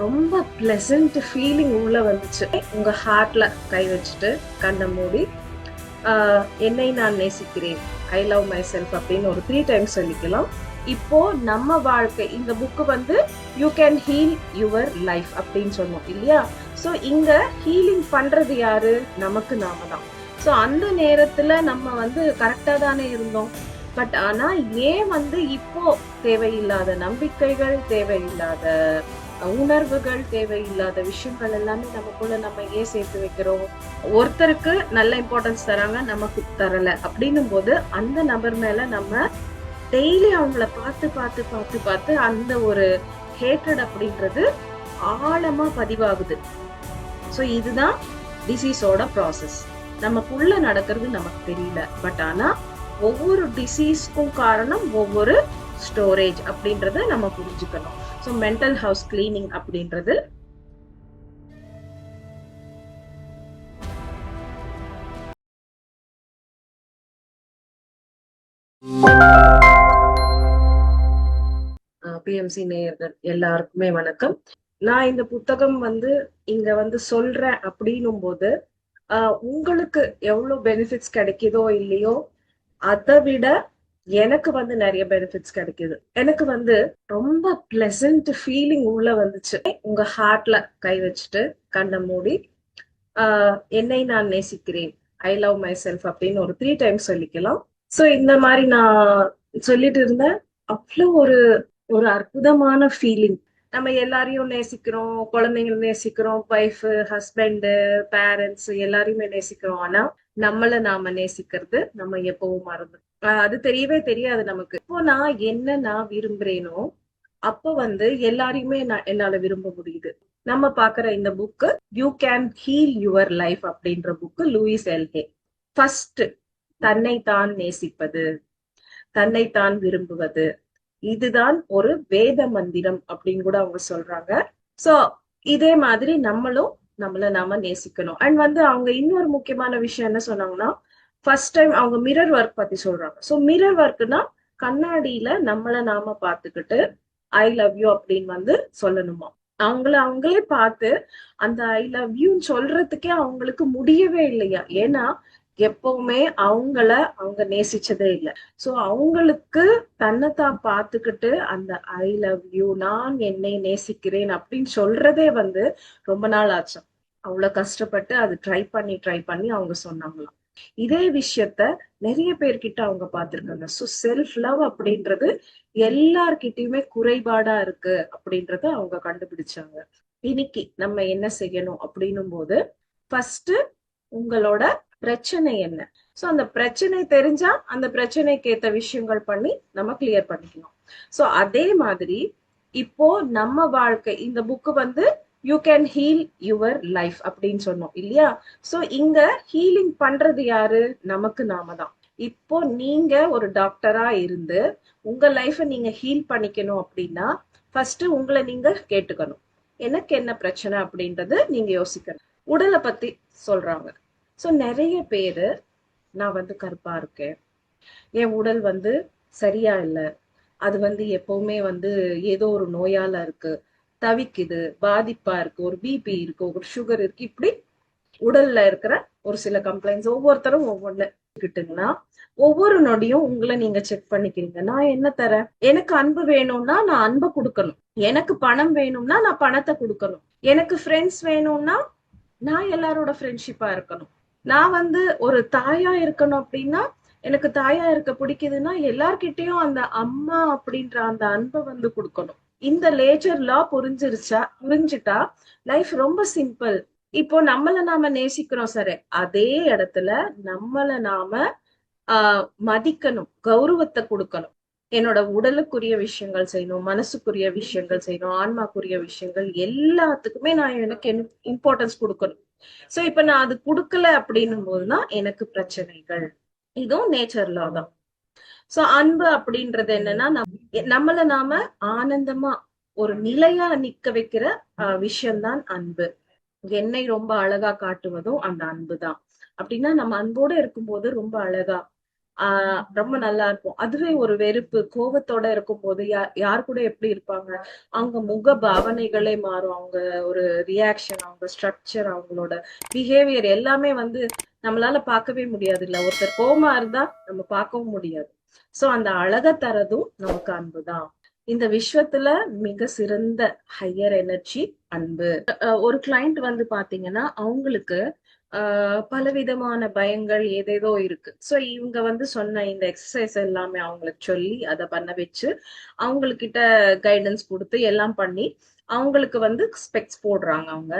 ரொம்ப pleasant feeling உள்ளே வந்துச்சு. உங்கள் ஹார்ட்டில் கை வச்சுட்டு கண்ணை மூடி என்னை நான் நேசிக்கிறேன். ஐ லவ் மை செல்ஃப் அப்படின்னு ஒரு த்ரீ டைம்ஸ் சொல்லிக்கலாம். இப்போ நம்ம வாழ்க்கை இந்த புக்கு வந்து you can heal your life அப்படின்னு சொன்னோம் இல்லையா? ஸோ இங்கே ஹீலிங் பண்ணுறது யாரு? நமக்கு நாம தான். ஸோ அந்த நேரத்தில் நம்ம வந்து கரெக்டாக தானே இருந்தோம். பட் ஆனால் ஏன் வந்து இப்போ தேவையில்லாத நம்பிக்கைகள் தேவையில்லாத உணர்வுகள் தேவையில்லாத விஷயங்கள் எல்லாமே நமக்குள்ள நம்ம ஏன் சேர்த்து வைக்கிறோம்? ஒருத்தருக்கு நல்ல இம்பார்ட்டன்ஸ் தராங்க நமக்கு தரல. அப்படின்னும் போது அந்த நபர் மேல நம்ம டெய்லி அவங்கள பார்த்து பார்த்து பார்த்து பார்த்து அந்த ஒரு ஹேட்ரட் அப்படின்றது ஆழமா பதிவாகுது. ஸோ இதுதான் டிசீஸோட ப்ராசஸ் நமக்குள்ள நடக்கிறது நமக்கு தெரியல. பட் ஆனா ஒவ்வொரு டிசீஸ்க்கும் காரணம் ஒவ்வொரு ஸ்டோரேஜ் அப்படின்றத நம்ம புரிஞ்சுக்கணும். ஸோ மென்டல் ஹவுஸ் கிளீனிங் அப்படின்றது. பிஎம்சி நேயர்கள் எல்லாருக்குமே வணக்கம். நான் இந்த புத்தகம் வந்து இங்க வந்து சொல்றேன் அப்படின்னும் போது ஆஹ் உங்களுக்கு எவ்வளவு பெனிஃபிட்ஸ் கிடைக்குதோ இல்லையோ அதை விட எனக்கு வந்து நிறைய பெனிஃபிட்ஸ் கிடைக்குது. எனக்கு வந்து ரொம்ப பிளசன்ட் ஃபீலிங் உள்ள வந்துச்சு. உங்க ஹார்ட்ல கை வச்சுட்டு கண்ணை மூடி ஆஹ் என்னை நான் நேசிக்கிறேன். ஐ லவ் மை செல்ஃப் அப்படின்னு ஒரு த்ரீ டைம்ஸ் சொல்லிக்கலாம். ஸோ இந்த மாதிரி நான் சொல்லிட்டு இருந்தேன். அவ்வளோ ஒரு ஒரு அற்புதமான ஃபீலிங் நம்ம எல்லாரையும் நேசிக்கிறோம் குழந்தைங்கள நேசிக்கிறோம் ஒய்ஃப் ஹஸ்பண்டு பேரண்ட்ஸ் எல்லாரையுமே நேசிக்கிறோம். ஆனா நம்மள நாம நேசிக்கிறது நம்ம எப்பவும் மறந்து அது தெரியவே தெரியாது நமக்கு. இப்போ நான் என்ன நான் விரும்புறேனோ அப்ப வந்து எல்லாரையுமே நான் என்னால விரும்ப முடியுது. நம்ம பாக்குற இந்த book you can heal your life அப்படின்ற புக்கு லூயிஸ் எல்ஹே ஃபர்ஸ்ட் தன்னைத்தான் நேசிப்பது தன்னைத்தான் விரும்புவது. இதுதான் ஒரு வேத மந்திரம் அப்படின்னு கூட அவங்க சொல்றாங்க. சோ இதே மாதிரி நம்மளும் நம்மள நாம நேசிக்கணும். அண்ட் வந்து அவங்க இன்னொரு முக்கியமான விஷயம் என்ன சொன்னாங்கன்னா ஃபர்ஸ்ட் டைம் அவங்க மிரர் ஒர்க் பத்தி சொல்றாங்க. ஸோ மிரர் ஒர்க்னா கண்ணாடியில நம்மள நாம பார்த்துக்கிட்டு ஐ லவ் யூ அப்படின்னு வந்து சொல்லணுமா? அவங்கள அவங்களே பார்த்து அந்த ஐ லவ் யூன்னு சொல்றதுக்கே அவங்களுக்கு முடியவே இல்லையா? ஏன்னா எப்பவுமே அவங்கள அவங்க நேசிச்சதே இல்லை. சோ அவங்களுக்கு தன்னைத்தான் பார்த்துக்கிட்டு அந்த ஐ லவ் யூ நான் என்னை நேசிக்கிறேன் அப்படின்னு சொல்றதே வந்து ரொம்ப நாள் ஆச்சு. அவ்வளவு கஷ்டப்பட்டு அது ட்ரை பண்ணி ட்ரை பண்ணி அவங்க சொன்னாங்களாம். இதே விஷயத்த நிறைய பேர்கிட்ட அவங்க பார்த்திருக்காங்க. ஸோ செல்ஃப் லவ் அப்படின்றது எல்லார்கிட்டயுமே குறைபாடா இருக்கு அப்படின்றத அவங்க கண்டுபிடிச்சாங்க. இன்னைக்கு நம்ம என்ன செய்யணும் அப்படின்னும் போது ஃபர்ஸ்ட் உங்களோட பிரச்சனை என்ன? சோ அந்த பிரச்சனை தெரிஞ்சா அந்த பிரச்சனைக்கு ஏத்த விஷயங்கள் பண்ணி நம்ம கிளியர் பண்ணிக்கணும் சோ அதே மாதிரி இப்போ நம்ம வாழ்க்கை இந்த புக்கு வந்து you can heal your life அப்படின்னு சொன்னோம் இல்லையா? சோ இங்க ஹீலிங் பண்றது யாரு? நமக்கு நாம தான். இப்போ நீங்க ஒரு டாக்டரா இருந்து உங்க லைஃபை நீங்க ஹீல் பண்ணிக்கணும் அப்படின்னா ஃபர்ஸ்ட் உங்களை நீங்க கேட்டுக்கணும். எனக்கு என்ன பிரச்சனை அப்படின்றது நீங்க யோசிக்கணும். உடலை பத்தி சொல்றாங்க. ஸோ நிறைய பேரு நான் வந்து கருப்பா இருக்கேன். என் உடல் வந்து சரியா இல்லை. அது வந்து எப்பவுமே வந்து ஏதோ ஒரு நோயால இருக்கு. தவிக்குது பாதிப்பா இருக்கு ஒரு பிபி இருக்கு ஒரு சுகர் இருக்கு இப்படி உடல்ல இருக்கிற ஒரு சில கம்ப்ளைண்ட்ஸ் ஒவ்வொருத்தரும் ஒவ்வொன்னு கிட்டுங்கன்னா ஒவ்வொரு நொடியும் உங்களை நீங்க செக் பண்ணிக்கிறீங்க. நான் என்ன தரேன்? எனக்கு அன்பு வேணும்னா நான் அன்பை கொடுக்கணும். எனக்கு பணம் வேணும்னா நான் பணத்தை கொடுக்கணும். எனக்கு ஃப்ரெண்ட்ஸ் வேணும்னா நான் எல்லாரோட ஃப்ரெண்ட்ஷிப்பா இருக்கணும். நான் வந்து ஒரு தாயா இருக்கணும் அப்படின்னா எனக்கு தாயா இருக்க பிடிக்குதுன்னா எல்லார்கிட்டயும் அந்த அம்மா அப்படின்ற அந்த அன்பை வந்து கொடுக்கணும். இந்த லேஜர் லா புரிஞ்சிருச்சா? புரிஞ்சுட்டா? லைஃப் ரொம்ப சிம்பிள் இப்போ நம்மள நாம நேசிக்கிறோம் சரி அதே இடத்துல நம்மள நாம ஆஹ் மதிக்கணும் கௌரவத்தை கொடுக்கணும். என்னோட உடலுக்குரிய விஷயங்கள் செய்யணும் மனசுக்குரிய விஷயங்கள் செய்யணும் ஆன்மாக்குரிய விஷயங்கள் எல்லாத்துக்குமே நான் எனக்கு இம்பார்ட்டன்ஸ் கொடுக்கணும். சோ இப்ப நான் அது கொடுக்கல அப்படின்னும் போதுதான் எனக்கு பிரச்சனைகள். இதுவும் நேச்சர் லா தான். சோ அன்பு அப்படின்றது என்னன்னா நம்மள நாம ஆனந்தமா ஒரு நிலையா நிக்க வைக்கிற விஷயம்தான் அன்பு. என்னை ரொம்ப அழகா காட்டுவதும் அந்த அன்பு தான் அப்படின்னா நம்ம அன்போட இருக்கும்போது ரொம்ப அழகா ஆஹ் ரொம்ப நல்லா இருக்கும் அதுவே ஒரு வெறுப்பு. கோபத்தோட இருக்கும் போது யார் யார் கூட எப்படி இருப்பாங்க? அவங்க முக பாவனைகளே மாறும். அவங்க ஒரு ரியாக்ஷன் அவங்க ஸ்ட்ரக்சர் அவங்களோட பிஹேவியர் எல்லாமே வந்து நம்மளால பார்க்கவே முடியாது இல்ல ஒருத்தர் கோமா இருந்தா நம்ம பார்க்கவும் முடியாது. சோ அந்த அழக தரதும் நமக்கு அன்புதான். இந்த விஸ்வத்துல மிக சிறந்த ஹையர் எனர்ஜி அன்பு. ஒரு கிளைண்ட் வந்து பாத்தீங்கன்னா அவங்களுக்கு ஆஹ் பலவிதமான பயங்கள் ஏதேதோ இருக்கு. சோ இவங்க வந்து சொன்ன இந்த எக்ஸசைஸ் எல்லாமே அவங்களுக்கு சொல்லி அதை பண்ண வச்சு அவங்கக்கிட்ட கைடன்ஸ் கொடுத்து எல்லாம் பண்ணி அவங்களுக்கு வந்து ஸ்பெக்ஸ் போடுறாங்க அவங்க.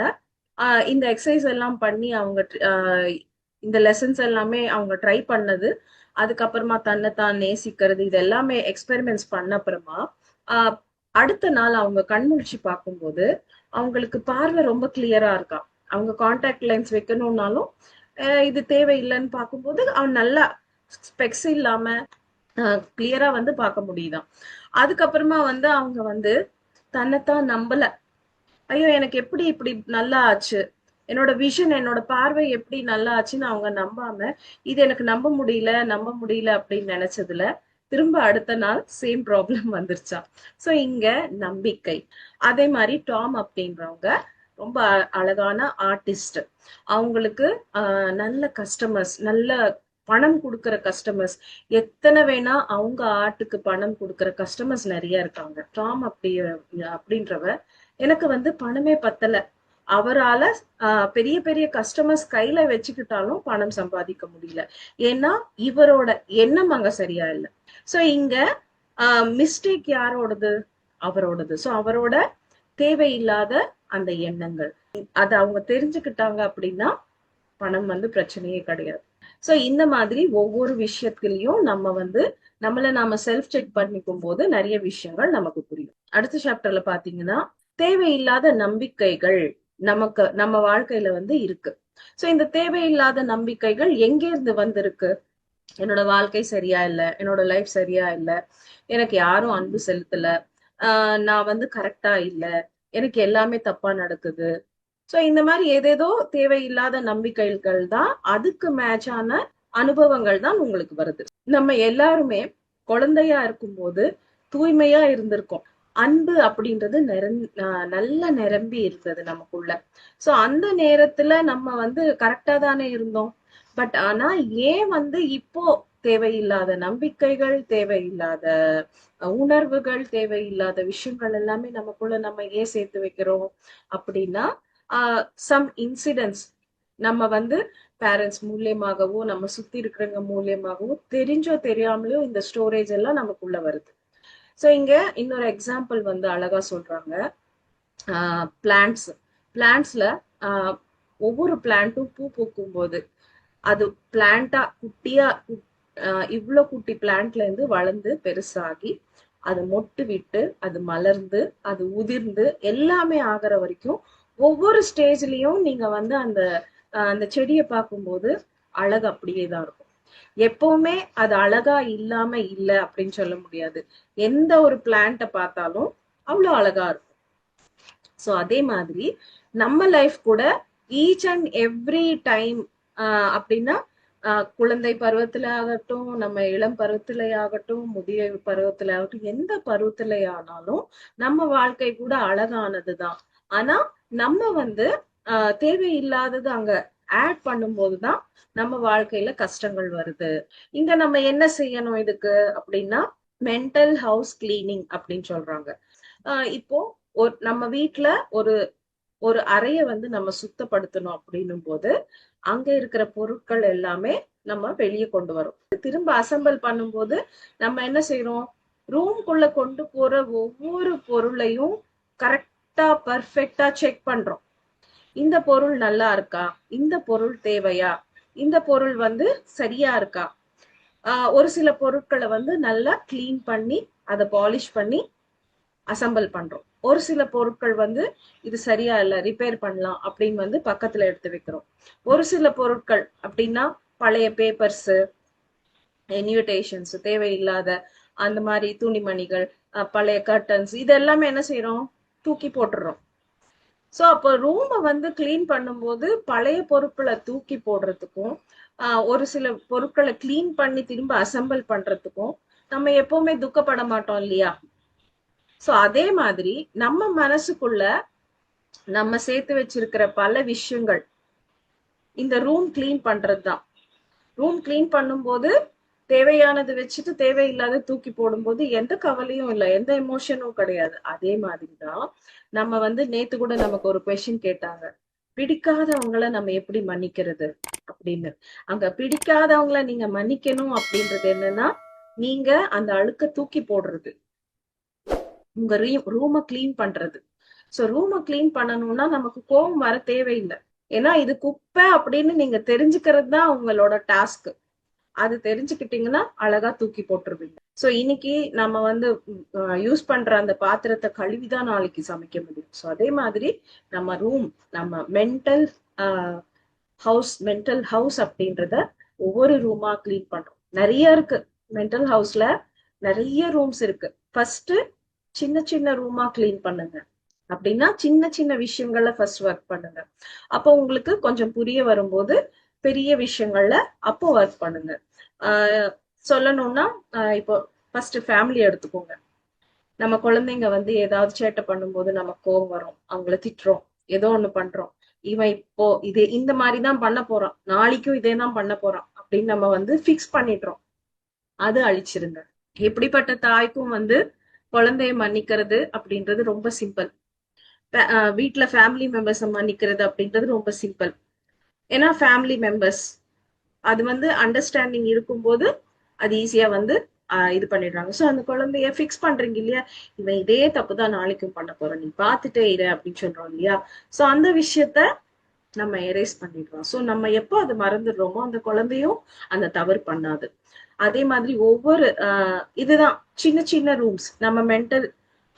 ஆஹ் இந்த எக்ஸசைஸ் எல்லாம் பண்ணி அவங்க ஆஹ் இந்த லெசன்ஸ் எல்லாமே அவங்க ட்ரை பண்ணது அதுக்கப்புறமா தன்னை தான் நேசிக்கிறது இது எல்லாமே எக்ஸ்பெரிமெண்ட்ஸ் பண்ண அப்புறமா அடுத்த நாள் அவங்க கண்முழிச்சு பார்க்கும்போது அவங்களுக்கு பார்வை ரொம்ப கிளியரா இருக்கா. அவங்க காண்டாக்ட் லென்ஸ் வைக்கணும்னாலும் இது தேவையில்லைன்னு பார்க்கும்போது அவன் நல்லா ஸ்பெக்ஸ் இல்லாம கிளியரா வந்து பார்க்க முடியுதான். அதுக்கப்புறமா வந்து அவங்க வந்து தன்னைத்தான் நம்பல. ஐயோ எனக்கு எப்படி இப்படி நல்லா ஆச்சு? என்னோட விஷன் என்னோட பார்வை எப்படி நல்லா ஆச்சுன்னு அவங்க நம்பாம இது எனக்கு நம்ப முடியல நம்ப முடியல அப்படின்னு நினைச்சதுல திரும்ப அடுத்த நாள் சேம் ப்ராப்ளம் வந்துருச்சா. சோ இங்க நம்பிக்கை. அதே மாதிரி டாம் அப்படின்றவங்க ரொம்ப அழகான ஆர்டிஸ்ட் அவங்களுக்கு ஆஹ், நல்ல கஸ்டமர்ஸ் நல்ல பணம் கொடுக்கிற கஸ்டமர்ஸ் எத்தனை வேணா அவங்க ஆர்ட்டுக்கு பணம் கொடுக்கிற கஸ்டமர்ஸ் நிறைய இருக்காங்க. டாம் அப்படி அப்படின்றவ எனக்கு வந்து பணமே பத்தல. அவரால பெரிய பெரிய கஸ்டமர்ஸ் கையில வச்சுக்கிட்டாலும் பணம் சம்பாதிக்க முடியல. ஏன்னா இவரோட எண்ணம் அங்க சரியா இல்லை. சோ இங்க மிஸ்டேக் யாரோடது? அவரோடது. சோ அவரோட தேவையில்லாத அந்த எண்ணங்கள். அதை அவங்க தெரிஞ்சுக்கிட்டாங்க அப்படின்னா பணம் வந்து பிரச்சனையே கிடையாது. சோ இந்த மாதிரி ஒவ்வொரு விஷயத்திலையும் நம்ம வந்து நம்மள நாம செல்ஃப் செக் பண்ணிக்கும் போது நிறைய விஷயங்கள் நமக்கு புரியும். அடுத்த சாப்டர்ல பாத்தீங்கன்னா தேவையில்லாத நம்பிக்கைகள். நமக்கு நம்ம வாழ்க்கையில வந்து இருக்கு. சோ இந்த தேவையில்லாத நம்பிக்கைகள் எங்கே இருந்து வந்திருக்கு? என்னோட வாழ்க்கை சரியா இல்ல என்னோட லைஃப் சரியா இல்ல எனக்கு யாரும் அன்பு செலுத்தல ஆஹ் நான் வந்து கரெக்டா இல்ல எனக்கு எல்லாமே தப்பா நடக்குது. சோ இந்த மாதிரி ஏதேதோ தேவையில்லாத நம்பிக்கைகள் தான் அதுக்கு மேட்சான அனுபவங்கள் தான் உங்களுக்கு வருது. நம்ம எல்லாருமே குழந்தையா இருக்கும்போது தூய்மையா இருந்திருக்கோம். அன்பு அப்படின்றது நிரந் நல்ல நிரம்பி இருந்தது நமக்குள்ள. சோ அந்த நேரத்துல நம்ம வந்து கரெக்டா தானே இருந்தோம். பட் ஆனா ஏன் வந்து இப்போ தேவையில்லாத நம்பிக்கைகள் தேவையில்லாத உணர்வுகள் தேவையில்லாத விஷயங்கள் எல்லாமே நமக்குள்ள நம்ம ஏன் சேர்த்து வைக்கிறோம்? அப்படின்னா சம் இன்சிடென்ட்ஸ் நம்ம வந்து பேரண்ட்ஸ் மூலியமாகவோ நம்ம சுத்தி இருக்கிறவங்க மூலியமாகவோ தெரிஞ்சோ தெரியாமலோ இந்த ஸ்டோரேஜ் எல்லாம் நமக்குள்ள வருது. ஸோ இங்க இன்னொரு எக்ஸாம்பிள் வந்து அழகா சொல்றாங்க. பிளான்ட்ஸ் பிளான்ட்ஸில் ஒவ்வொரு பிளான்ட்டும் பூ பூக்கும் போது அது பிளான்ட்டா குட்டியா இவ்வளோ ஆஹ் குட்டி பிளான்ட்லேருந்து வளர்ந்து பெருசாகி அது மொட்டு விட்டு அது மலர்ந்து அது உதிர்ந்து எல்லாமே ஆகிற வரைக்கும் ஒவ்வொரு ஸ்டேஜ்லயும் நீங்க வந்து அந்த அந்த செடியை பார்க்கும்போது அழகு அப்படியே தான் இருக்கும். எப்பவுமே அது அழகா இல்லாம இல்ல அப்படின்னு சொல்ல முடியாது. எந்த ஒரு பிளான்ட பார்த்தாலும் அவ்வளவு அழகா இருக்கும். சோ அதே மாதிரி நம்ம லைஃப் கூட ஈச் அண்ட் எவ்ரி டைம் அப்படின்னா ஆஹ் குழந்தை பருவத்துல ஆகட்டும் நம்ம இளம் பருவத்திலே ஆகட்டும் முதிய பருவத்துல ஆகட்டும் எந்த பருவத்திலே ஆனாலும் நம்ம வாழ்க்கை கூட அழகானதுதான். ஆனா நம்ம வந்து ஆஹ் தேவையில்லாதது அங்க ஆட் பண்ணும்போதுதான் நம்ம வாழ்க்கையில கஷ்டங்கள் வருது. இங்க நம்ம என்ன செய்யணும் இதுக்கு? அப்படின்னா மென்டல் ஹவுஸ் கிளீனிங் அப்படின்னு சொல்றாங்க. ஆஹ் இப்போ ஒரு நம்ம வீட்டுல ஒரு ஒரு அறைய வந்து நம்ம சுத்தப்படுத்தணும் அப்படின்னும் போது அங்க இருக்கிற பொருட்கள் எல்லாமே நம்ம வெளியே கொண்டு வரோம். திரும்ப அசெம்பிள் பண்ணும்போது நம்ம என்ன செய்யறோம் ரூம்குள்ள கொண்டு போற ஒவ்வொரு பொருளையும் கரெக்டா பர்ஃபெக்டா செக் பண்றோம். இந்த பொருள் நல்லா இருக்கா? இந்த பொருள் தேவையா? இந்த பொருள் வந்து சரியா இருக்கா? ஆஹ் ஒரு சில பொருட்களை வந்து நல்லா கிளீன் பண்ணி அதை பாலிஷ் பண்ணி அசம்பிள் பண்றோம். ஒரு சில பொருட்கள் வந்து இது சரியா இல்ல ரிப்பேர் பண்ணலாம் அப்படின்னு வந்து பக்கத்துல எடுத்து வைக்கிறோம். ஒரு சில பொருட்கள் அப்படின்னா பழைய பேப்பர்ஸ் இன்விடேஷன்ஸ் தேவையில்லாத அந்த மாதிரி துணிமணிகள் பழைய கர்டன்ஸ் இதெல்லாமே என்ன செய்யறோம் தூக்கி போட்டுறோம். ஸோ அப்போ ரூமை வந்து கிளீன் பண்ணும்போது பழைய பொருட்களை தூக்கி போடுறதுக்கும் ஒரு சில பொருட்களை கிளீன் பண்ணி திரும்ப அசெம்பிள் பண்றதுக்கும் நம்ம எப்பவுமே துக்கப்பட மாட்டோம் இல்லையா? ஸோ அதே மாதிரி நம்ம மனசுக்குள்ள நம்ம சேர்த்து வச்சிருக்கிற பல விஷயங்கள் இந்த ரூம் கிளீன் பண்றதுதான். ரூம் கிளீன் பண்ணும்போது தேவையானது வச்சுட்டு தேவையில்லாத தூக்கி போடும்போது எந்த கவலையும் இல்லை எந்த எமோஷனும் கிடையாது. அதே மாதிரிதான் நம்ம வந்து நேத்து கூட நமக்கு ஒரு கொஷின் கேட்டாங்க. பிடிக்காதவங்கள நம்ம எப்படி மன்னிக்கிறது அப்படின்னு. அங்க பிடிக்காதவங்கள நீங்க மன்னிக்கணும் அப்படின்றது என்னன்னா நீங்க அந்த அழுக்க தூக்கி போடுறது. உங்க ரூமை கிளீன் பண்றது. சோ ரூமை கிளீன் பண்ணணும்னா நமக்கு கோபம் வர தேவையில்லை. ஏன்னா இது குப்பை அப்படின்னு நீங்க தெரிஞ்சுக்கிறது தான் உங்களோட டாஸ்க் அது தெரிஞ்சுக்கிட்டீங்கன்னா அழகா தூக்கி போட்டுருவீங்க. சோ இன்னைக்கு நம்ம வந்து யூஸ் பண்ற அந்த பாத்திரத்தை கழுவிதான் நாளைக்கு சமைக்க முடியும். சோ அதே மாதிரி நம்ம ரூம் நம்ம மென்டல் ஹவுஸ் மென்டல் ஹவுஸ் அப்படின்றத ஒவ்வொரு ரூமா கிளீன் பண்றோம். நிறைய இருக்கு. மென்டல் ஹவுஸ்ல நிறைய ரூம்ஸ் இருக்கு. ஃபர்ஸ்ட் சின்ன சின்ன ரூமா கிளீன் பண்ணுங்க. அப்படின்னா சின்ன சின்ன விஷயங்கள்ல ஃபர்ஸ்ட் ஒர்க் பண்ணுங்க. அப்போ உங்களுக்கு கொஞ்சம் புரிய வரும்போது பெரிய விஷயங்கள்ல அப்போ ஒர்க் பண்ணுங்க. ஆஹ் சொல்லணும்னா இப்போ ஃபர்ஸ்ட் ஃபேமிலி எடுத்துக்கோங்க. நம்ம குழந்தைங்க வந்து ஏதாவது சேட்டை பண்ணும்போது நம்ம கோவம் வரும். அவங்கள திட்டுறோம். ஏதோ ஒண்ணு பண்றோம். இவன் இப்போ இதே இந்த மாதிரிதான் பண்ண போறான். நாளைக்கும் இதே தான் பண்ண போறான் அப்படின்னு நம்ம வந்து ஃபிக்ஸ் பண்ணிடுறோம். அது அழிச்சிருங்க. எப்படிப்பட்ட தாய்க்கும் வந்து குழந்தைய மன்னிக்கிறது அப்படின்றது ரொம்ப சிம்பிள் வீட்டுல ஃபேமிலி மெம்பர்ஸை மன்னிக்கிறது அப்படின்றது ரொம்ப சிம்பிள் ஏன்னா ஃபேமிலி மெம்பர்ஸ் அது வந்து அண்டர்ஸ்டாண்டிங் இருக்கும்போது அது ஈஸியா வந்து இது பண்ணிடுறாங்க. ஸோ அந்த குழந்தைய ஃபிக்ஸ் பண்றீங்க இல்லையா? இவன் இதே தப்பு தான் நாளைக்கும் பண்ண போறோம் நீ பார்த்துட்டே இரு அப்படின்னு சொல்றோம் இல்லையா? ஸோ அந்த விஷயத்த நம்ம எரேஸ் பண்ணிடுறோம். ஸோ நம்ம எப்போ அதை மறந்துடுறோமோ அந்த குழந்தையும் அந்த தவறு பண்ணாது. அதே மாதிரி ஒவ்வொரு இதுதான். சின்ன சின்ன ரூம்ஸ் நம்ம மென்டல்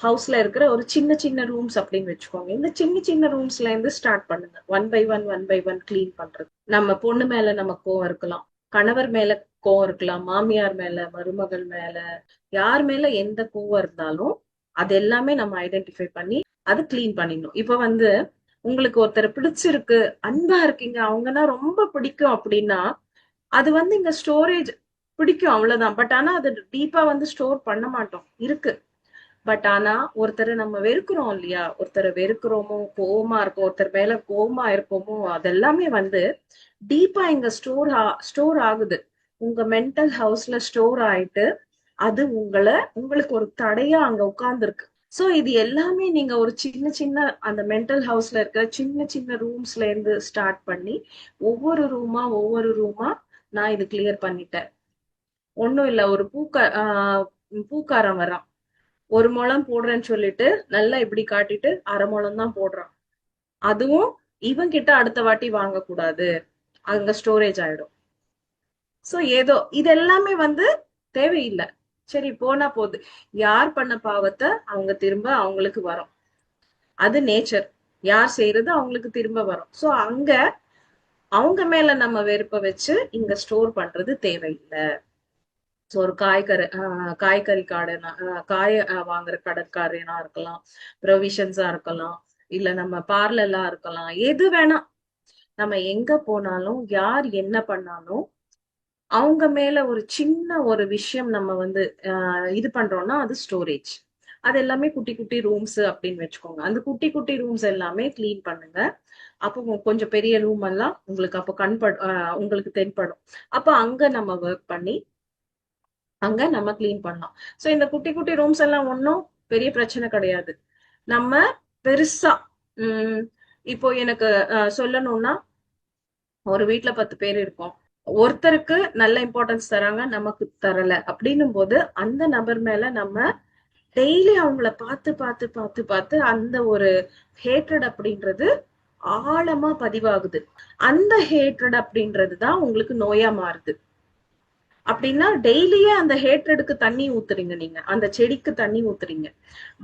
ஹவுஸ்ல இருக்கிற ஒரு சின்ன சின்ன ரூம்ஸ் அப்படின்னு வச்சுக்கோங்க. இந்த சின்ன சின்ன ரூம்ஸ்ல இருந்து ஸ்டார்ட் பண்ணுங்க. One by one one by one clean பண்றது. நம்ம பொண்ணு மேல நம்ம கோவம் இருக்கலாம். கணவர் மேல கோவம் இருக்கலாம். மாமியார் மேல மருமகள் மேல யார் மேல எந்த கோவம் இருந்தாலும் அது எல்லாமே நம்ம ஐடென்டிஃபை பண்ணி அது கிளீன் பண்ணிடணும். இப்ப வந்து உங்களுக்கு ஒருத்தர் பிடிச்சிருக்கு அன்பா இருக்கீங்க அவங்கன்னா ரொம்ப பிடிக்கும் அப்படின்னா அது வந்து இங்க ஸ்டோரேஜ் பிடிக்கும் அவ்வளவுதான். பட் ஆனா அது டீப்பா வந்து ஸ்டோர் பண்ண மாட்டோம். இருக்கு. பட் ஆனா ஒருத்தரை நம்ம வெறுக்கிறோம் இல்லையா? ஒருத்தரை வெறுக்கிறோமோ கோவமா இருக்கோம் ஒருத்தர் மேல கோவமா இருப்போமோ அதெல்லாமே வந்து டீப்பா இங்க ஸ்டோர் ஸ்டோர் ஆகுது. உங்க மென்டல் ஹவுஸ்ல ஸ்டோர் ஆயிட்டு அது உங்களை உங்களுக்கு ஒரு தடையா அங்க உட்கார்ந்துருக்கு. சோ இது எல்லாமே நீங்க ஒரு சின்ன சின்ன அந்த மென்டல் ஹவுஸ்ல இருக்கிற சின்ன சின்ன ரூம்ஸ்ல இருந்து ஸ்டார்ட் பண்ணி ஒவ்வொரு ரூமா ஒவ்வொரு ரூமா நான் இது கிளியர் பண்ணிட்டேன். ஒன்னும் இல்ல ஒரு பூக்க ஆஹ் பூக்காரன் வரான் ஒரு முழம் போடுறேன்னு சொல்லிட்டு நல்லா இப்படி காட்டிட்டு அரை முழம் தான் போடுறான். அதுவும் இவன் கிட்ட அடுத்த வாட்டி வாங்கக்கூடாது. அங்க ஸ்டோரேஜ் ஆயிடும். சோ ஏதோ இது எல்லாமே வந்து தேவையில்லை. சரி போனா போகுது யார் பண்ண பாவத்தை அவங்க திரும்ப அவங்களுக்கு வரும். அது நேச்சர் யார் செய்யறது அவங்களுக்கு திரும்ப வரும். சோ அங்க அவங்க மேல நம்ம வெறுப்ப வச்சு இங்க ஸ்டோர் பண்றது தேவையில்லை. ஸோ ஒரு காய்கறி காய்கறி காடனா காய வாங்குற கடற்காரனா இருக்கலாம். ப்ரொவிஷன்ஸா இருக்கலாம். இல்ல நம்ம பார்லலா இருக்கலாம். எது வேணா. நம்ம எங்க போனாலும் யார் என்ன பண்ணாலும் அவங்க மேல ஒரு சின்ன ஒரு விஷயம் நம்ம வந்து இது பண்றோம்னா அது ஸ்டோரேஜ் அது எல்லாமே குட்டி குட்டி ரூம்ஸ் அப்படின்னு வச்சுக்கோங்க. அந்த குட்டி குட்டி ரூம்ஸ் எல்லாமே கிளீன் பண்ணுங்க. அப்போ கொஞ்சம் பெரிய ரூம் எல்லாம் உங்களுக்கு அப்போ கண்பட் உங்களுக்கு தென்படும். அப்போ அங்க நம்ம ஒர்க் பண்ணி அங்க நம்ம கிளீன் பண்ணலாம் சோ இந்த குட்டி குட்டி ரூம்ஸ் எல்லாம் ஒன்றும் பெரிய பிரச்சனை கிடையாது. நம்ம பெருசா உம் இப்போ எனக்கு சொல்லணும்னா ஒரு வீட்டுல பத்து பேர் இருக்கோம். ஒருத்தருக்கு நல்ல இம்பார்ட்டன்ஸ் தராங்க நமக்கு தரல. அப்படின்னும் போது அந்த நபர் மேல நம்ம டெய்லி அவங்கள பார்த்து பார்த்து பார்த்து பார்த்து அந்த ஒரு ஹேட்ரட் அப்படின்றது ஆழமா பதிவாகுது. அந்த ஹேட்ரட் அப்படின்றது தான் உங்களுக்கு நோயா மாறுது. அப்படின்னா டெய்லியே அந்த ஹேட்ரடுக்கு தண்ணி ஊத்துறீங்க நீங்க. அந்த செடிக்கு தண்ணி ஊத்துறீங்க.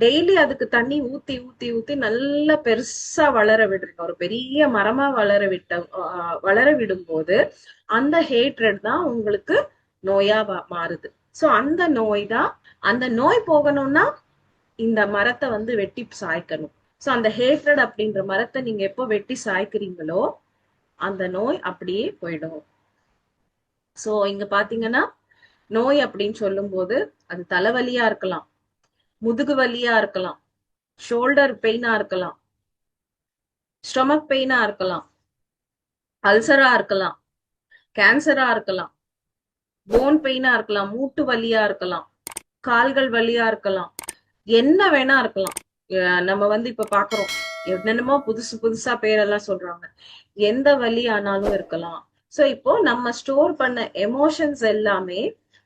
டெய்லி அதுக்கு தண்ணி ஊத்தி ஊத்தி ஊத்தி நல்லா பெருசா வளர விடுறீங்க. ஒரு பெரிய மரமா வளர விட்ட வளர விடும்போது அந்த ஹேட்ரட் தான் உங்களுக்கு நோயா மாறுது. சோ அந்த நோய் தான் அந்த நோய் போகணும்னா இந்த மரத்தை வந்து வெட்டி சாய்க்கணும். ஸோ அந்த ஹேட்ரட் அப்படின்ற மரத்தை நீங்க எப்போ வெட்டி சாய்க்கிறீங்களோ அந்த நோய் அப்படியே போயிடும். ஸோ இங்க பாத்தீங்கன்னா நோய் அப்படின்னு சொல்லும்போது அது தலைவலியா இருக்கலாம். முதுகு வலியா இருக்கலாம். ஷோல்டர் பெயினா இருக்கலாம். ஸ்டொமக் பெயினா இருக்கலாம். அல்சரா இருக்கலாம். கேன்சரா இருக்கலாம். போன் பெயினா இருக்கலாம். மூட்டு வலியா இருக்கலாம். கால்கள் வலியா இருக்கலாம். என்ன வேணா இருக்கலாம். நம்ம வந்து இப்ப பாக்குறோம். என்னென்னமோ புதுசு புதுசா பேரெல்லாம் சொல்றாங்க. எந்த வலி ஆனாலும் இருக்கலாம். சோ இப்போ நம்ம ஸ்டோர் பண்ண எமோஷன்ஸ் எல்லாமே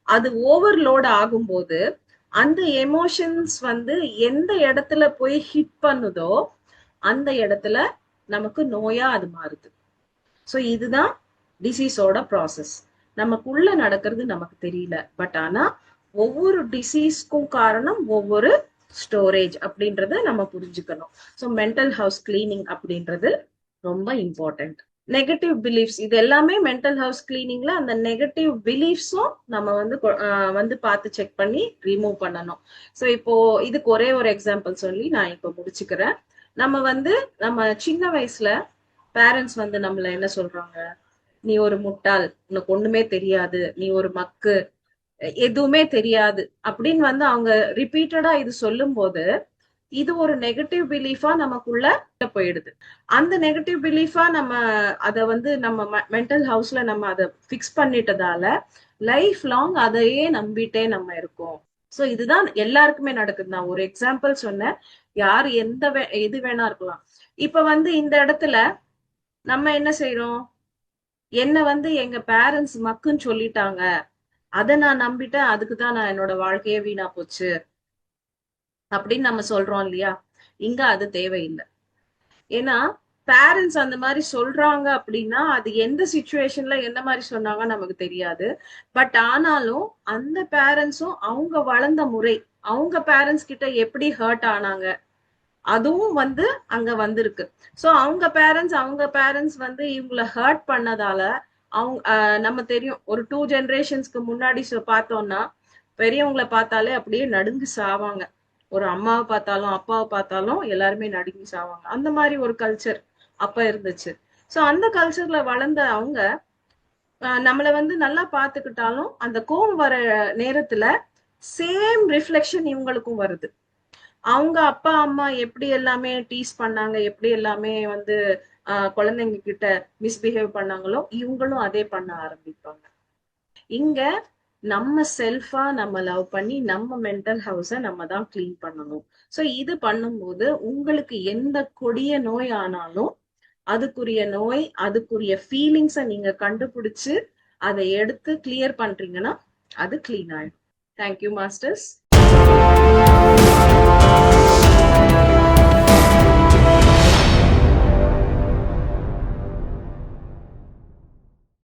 அது ஓவர்லோட் ஆகும்போது அந்த எமோஷன்ஸ் வந்து எந்த இடத்துல போய் ஹிட் பண்ணுதோ அந்த இடத்துல நமக்கு நோயா அது மாறுது. சோ இதுதான் டிசீஸோட ப்ராசஸ் நமக்குள்ள நடக்கிறது நமக்கு தெரியல. பட் ஆனா ஒவ்வொரு டிசீஸ்க்கும் காரணம் ஒவ்வொரு ஸ்டோரேஜ் அப்படின்றத நம்ம புரிஞ்சுக்கணும். ஸோ மென்டல் ஹவுஸ் கிளீனிங் அப்படின்றது ரொம்ப இம்பார்ட்டன்ட் நெகட்டிவ் பிலீஃப்ஸ் இது எல்லாமே மென்டல் ஹவுஸ் கிளீனிங்ல அந்த நெகட்டிவ் பிலீஃப்ஸும் நம்ம வந்து வந்து பார்த்து செக் பண்ணி ரிமூவ் பண்ணணும். ஸோ இப்போ இதுக்கு ஒரே ஒரு எக்ஸாம்பிள் சொல்லி நான் இப்போ முடிச்சுக்கிறேன். நம்ம வந்து நம்ம சின்ன வயசுல பேரண்ட்ஸ் வந்து நம்மள என்ன சொல்றாங்க? நீ ஒரு முட்டாள் உனக்கு ஒண்ணுமே தெரியாது நீ ஒரு மக்கு எதுவுமே தெரியாது. அப்படின்னு வந்து அவங்க ரிப்பீட்டடா இது சொல்லும்போது இது ஒரு நெகட்டிவ் பிலீஃபா நமக்குள்ள போயிடுது. அந்த நெகட்டிவ் பிலீஃபா நம்ம அத வந்து நம்ம மென்டல் ஹவுஸ்ல நம்ம அதை ஃபிக்ஸ் பண்ணிட்டதால லைஃப் லாங் அதையே நம்பிட்டே நம்ம இருக்கோம். சோ இதுதான் எல்லாருக்குமே நடக்குது. நான் ஒரு எக்ஸாம்பிள் சொன்னேன். யார் எந்த வே- எது வேணா இருக்கலாம். இப்ப வந்து இந்த இடத்துல நம்ம என்ன செய்யறோம் என்ன வந்து எங்க பேரண்ட்ஸ் மக்குன்னு சொல்லிட்டாங்க. அதை நான் நம்பிட்டேன். அதுக்கு தான் நான் என்னோட வாழ்க்கையே வீணா போச்சு. அப்படின்னு நம்ம சொல்றோம் இல்லையா? இங்க அது தேவையில்லை. ஏன்னா பேரண்ட்ஸ் அந்த மாதிரி சொல்றாங்க அப்படின்னா அது எந்த சுச்சுவேஷன்ல என்ன மாதிரி சொன்னாங்க நமக்கு தெரியாது. பட் ஆனாலும் அந்த பேரண்ட்ஸும் அவங்க வளர்ந்த முறை அவங்க பேரண்ட்ஸ் கிட்ட எப்படி ஹர்ட் ஆனாங்க அதுவும் வந்து அங்க வந்திருக்கு. சோ அவங்க பேரண்ட்ஸ் அவங்க பேரண்ட்ஸ் வந்து இவங்கள ஹர்ட் பண்ணதால அவங்க நம்ம தெரியும் ஒரு டூ ஜென்ரேஷன்ஸ்க்கு முன்னாடி பார்த்தோம்னா பெரியவங்களை பார்த்தாலே அப்படியே நடுங்கு சாவாங்க. ஒரு அம்மாவை பார்த்தாலும் அப்பாவை பார்த்தாலும் எல்லாருமே நடுங்கி சாவாங்க. அந்த மாதிரி ஒரு கல்ச்சர் அப்ப இருந்துச்சு. சோ அந்த கல்ச்சர்ல வளர்ந்த அவங்க நம்மளை வந்து நல்லா பார்த்துக்கிட்டாலும் அந்த கோவம் வர நேரத்துல சேம் ரிஃப்ளெக்ஷன் இவங்களுக்கும் வருது. அவங்க அப்பா அம்மா எப்படி எல்லாமே டீஸ் பண்ணாங்க எப்படி எல்லாமே வந்து ஆஹ் குழந்தைங்க கிட்ட மிஸ்பிஹேவ் பண்ணாங்களோ இவங்களும் அதே பண்ண ஆரம்பிப்பாங்க. இங்க நம்ம செல்ஃபா நம்ம லவ் பண்ணி நம்ம மென்டல் ஹவுஸ நம்ம தான் கிளீன் பண்ணணும். சோ இது பண்ணும்போது உங்களுக்கு எந்த கொடிய நோய் ஆனாலும் அதுக்குரிய நோய் அதுக்குரிய ஃபீலிங்ஸை நீங்க கண்டுபிடிச்சு அதை எடுத்து கிளியர் பண்றீங்கன்னா அது கிளீன் ஆயிடும். Thank you masters